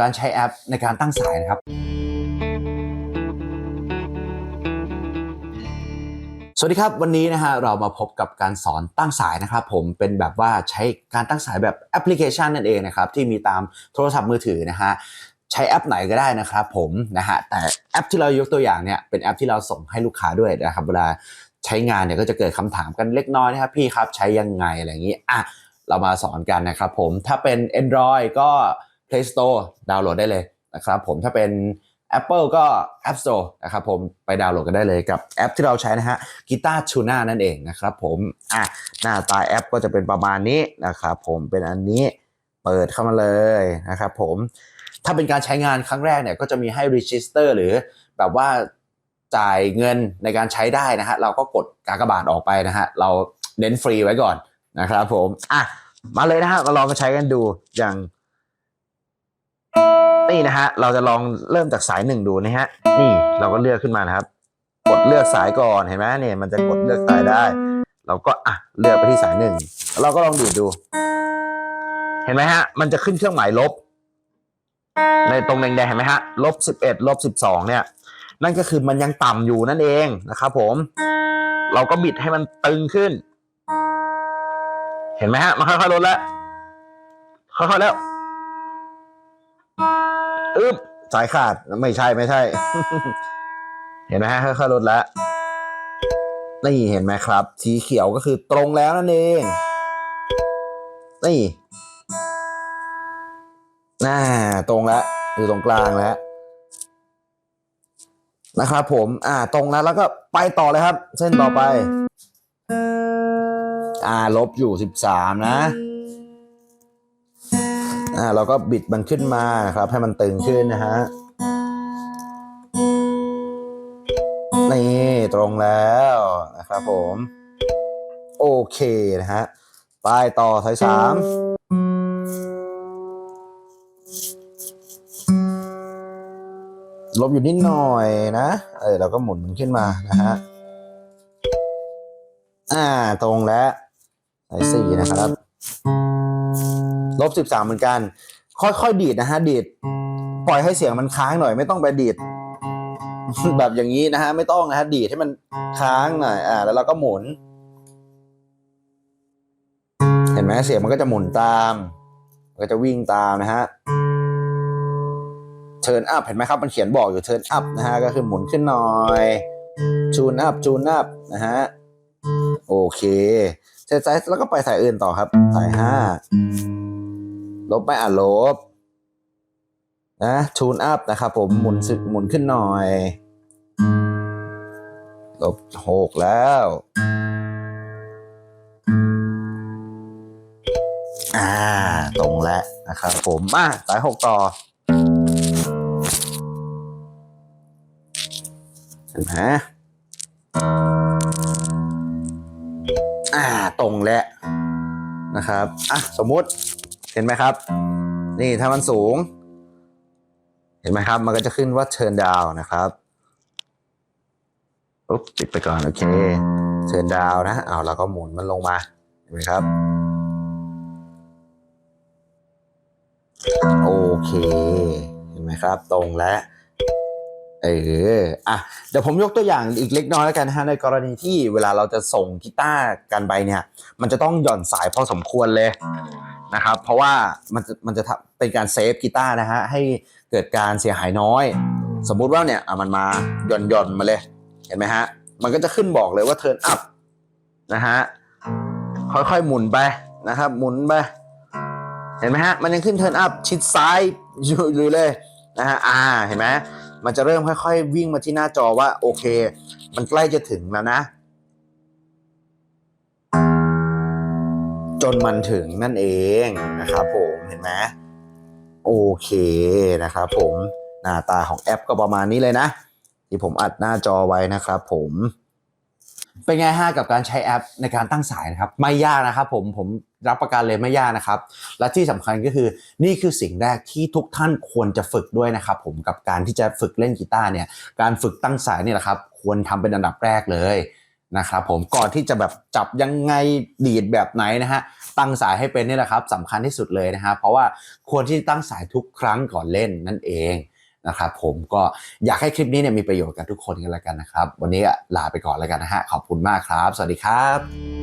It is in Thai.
การใช้แอปในการตั้งสายนะครับ สวัสดีครับวันนี้นะฮะเรามาพบกับการสอนตั้งสายนะครับ ผมเป็นแบบว่าใช้การตั้งสายแบบแอปพลิเคชันนั่นเองนะครับที่มีตามโทรศัพท์มือถือนะฮะใช้แอปไหนก็ได้นะครับผมนะฮะแต่แอปที่เรายกตัวอย่างเนี่ยเป็นแอปที่เราส่งให้ลูกค้าด้วยนะครับเวลาใช้งานเนี่ยก็จะเกิดคำถามกันเล็กน้อยนะครับพี่ครับใช้ยังไงอะไรอย่างนี้อะเรามาสอนกันนะครับผมถ้าเป็น Android ก็ Play Store ดาวน์โหลดได้เลยนะครับผมถ้าเป็น Apple ก็ App Store นะครับผมไปดาวน์โหลดกันได้เลยกับแอปที่เราใช้นะฮะกีตาร์ชูน่านั่นเองนะครับผมอะหน้าตาแอปก็จะเป็นประมาณนี้นะครับผมเป็นอันนี้เปิดเข้ามาเลยนะครับผมถ้าเป็นการใช้งานครั้งแรกเนี่ยก็จะมีให้ register หรือแบบว่าจ่ายเงินในการใช้ได้นะฮะเราก็กดกากบาทออกไปนะฮะเราเน้นฟรีไว้ก่อนนะครับผมอะมาเลยนะฮะมาลองมาใช้กันดูอย่าง นี่นะฮะ เราจะลองเริ่มจากสายหนึ่งดูนะฮะ นี่เราก็เลือกขึ้นมานะครับ กดเลือกสายก่อนเห็นไหมเนี่ยมันจะกดเลือกสายได้ เราก็อะเลือกไปที่สายหนึ่งเราก็ลองดีดดู เห็นไหมฮะ มันจะขึ้นเครื่องหมายลบ ในตรงแดงๆเห็นไหมฮะลบสิบเอ็ดลบสิบสองเนี่ย นั่นก็คือมันยังต่ำอยู่นั่นเองนะครับผม เราก็บิดให้มันตึงขึ้น เห็นไหมฮะ มันค่อยๆลดแล้วค่อยๆแล้ว อึ๊บสายขาดไม่ใช่ไม่ใช่ เห็นไหมฮะค่อยๆลดแล้วนี่เห็นไหมครับ สีเขียวก็คือตรงแล้วนั่นเองนี่น่าตรงแล้วอยู่ตรงกลางแล้วนะครับผม อ่า ตรงแล้วแล้วก็ไปต่อเลยครับ เส้นต่อไป อ่า ลบอยู่สิบสามนะ อ่าเราก็บิดมันขึ้นมานะครับ ให้มันตึงขึ้นนะฮะนี่ตรงแล้วนะครับผม โอเคนะฮะไปต่อสายสามลบอยู่นิดหน่อยนะ เออเราก็หมุนมันขึ้นมานะฮะ อ่า ตรงแล้วสายสี่นะครับ ลบสิบสามเหมือนกัน ค่อยๆดีดนะฮะดีดปล่อยให้เสียงมันค้างหน่อย ไม่ต้องไปดีด แบบอย่างนี้นะฮะไม่ต้องนะฮะดีดให้มันค้างหน่อยอ่า แล้วเราก็หมุน เห็นไหมเสียงมันก็จะหมุนตามมันก็จะวิ่งตามนะฮะเทิร์นอัพเห็นไหมครับ มันเขียนบอกอยู่เทิร์นอัพนะฮะก็คือหมุนขึ้นหน่อยจูนอัพจูนอัพนะฮะโอเคเสร็จสายแล้วก็ไปสายอื่นต่อครับ สายห้า ลบไม่อะลบนะทูนอัพนะครับผมหมุนสึหมุนขึ้นหน่อย ลบหกแล้ว อ่า ตรงแล้วนะครับผมมาสายหกต่อเห็นไหมอ่า ตรงแล้วนะครับ อะ สมมุติ เห็นไหมครับ นี่ถ้ามันสูง เห็นไหมครับ มันก็จะขึ้นว่า turn down นะครับปุ๊บปิดไปก่อน โอเค turn down นะเอาเราก็หมุนมันลงมา เห็นไหมครับ โอเค เห็นไหมครับ ตรงแล้วเออ อะ เดี๋ยวผมยกตัวอย่างอีกเล็กน้อยแล้วกันฮะในกรณีที่เวลาเราจะส่งกีตาร์กันไปเนี่ย มันจะต้องหย่อนสายพอสมควรเลย นะครับ เพราะว่ามันจะมันจะทำเป็นการเซฟกีตาร์นะฮะให้เกิดการเสียหายน้อย สมมุติว่าเนี่ยอะมันมาหย่อนหย่อนมาเลย เห็นไหมฮะ มันก็จะขึ้นบอกเลยว่า turn up นะฮะค่อยๆหมุนไปนะครับหมุนไปเห็นไหมฮะมันยังขึ้น turn up ชิดซ้ายอยู่อยู่เลยนะฮะอ่าเห็นไหมมันจะเริ่มค่อย ๆ วิ่งมาที่หน้าจอว่าโอเค มันใกล้จะถึงแล้วนะ จนมันถึงนั่นเองนะครับผมเห็นไหมโอเคนะครับผมหน้าตาของแอปก็ประมาณนี้เลยนะ ที่ผมอัดหน้าจอไว้นะครับผมเป็นไงฮะกับการใช้แอปในการตั้งสายนะครับ ไม่ยากนะครับผมผมรับประกันเลยไม่ยากนะครับ และที่สำคัญก็คือนี่คือสิ่งแรกที่ทุกท่านควรจะฝึกด้วยนะครับ ผมกับการที่จะฝึกเล่นกีตาร์เนี่ยการฝึกตั้งสายนี่แหละครับ ควรทำเป็นอันดับแรกเลย นะครับผมก่อนที่จะแบบจับยังไงดีดแบบไหนนะฮะตั้งสายให้เป็นนี่แหละครับสำคัญที่สุดเลยนะฮะเพราะว่าควรที่ตั้งสายทุกครั้งก่อนเล่นนั่นเองนะครับผมก็อยากให้คลิปนี้เนี่ยมีประโยชน์กับทุกคนกันแล้วกันนะครับ วันนี้ลาไปก่อนแล้วกันนะฮะขอบคุณมากครับ สวัสดีครับ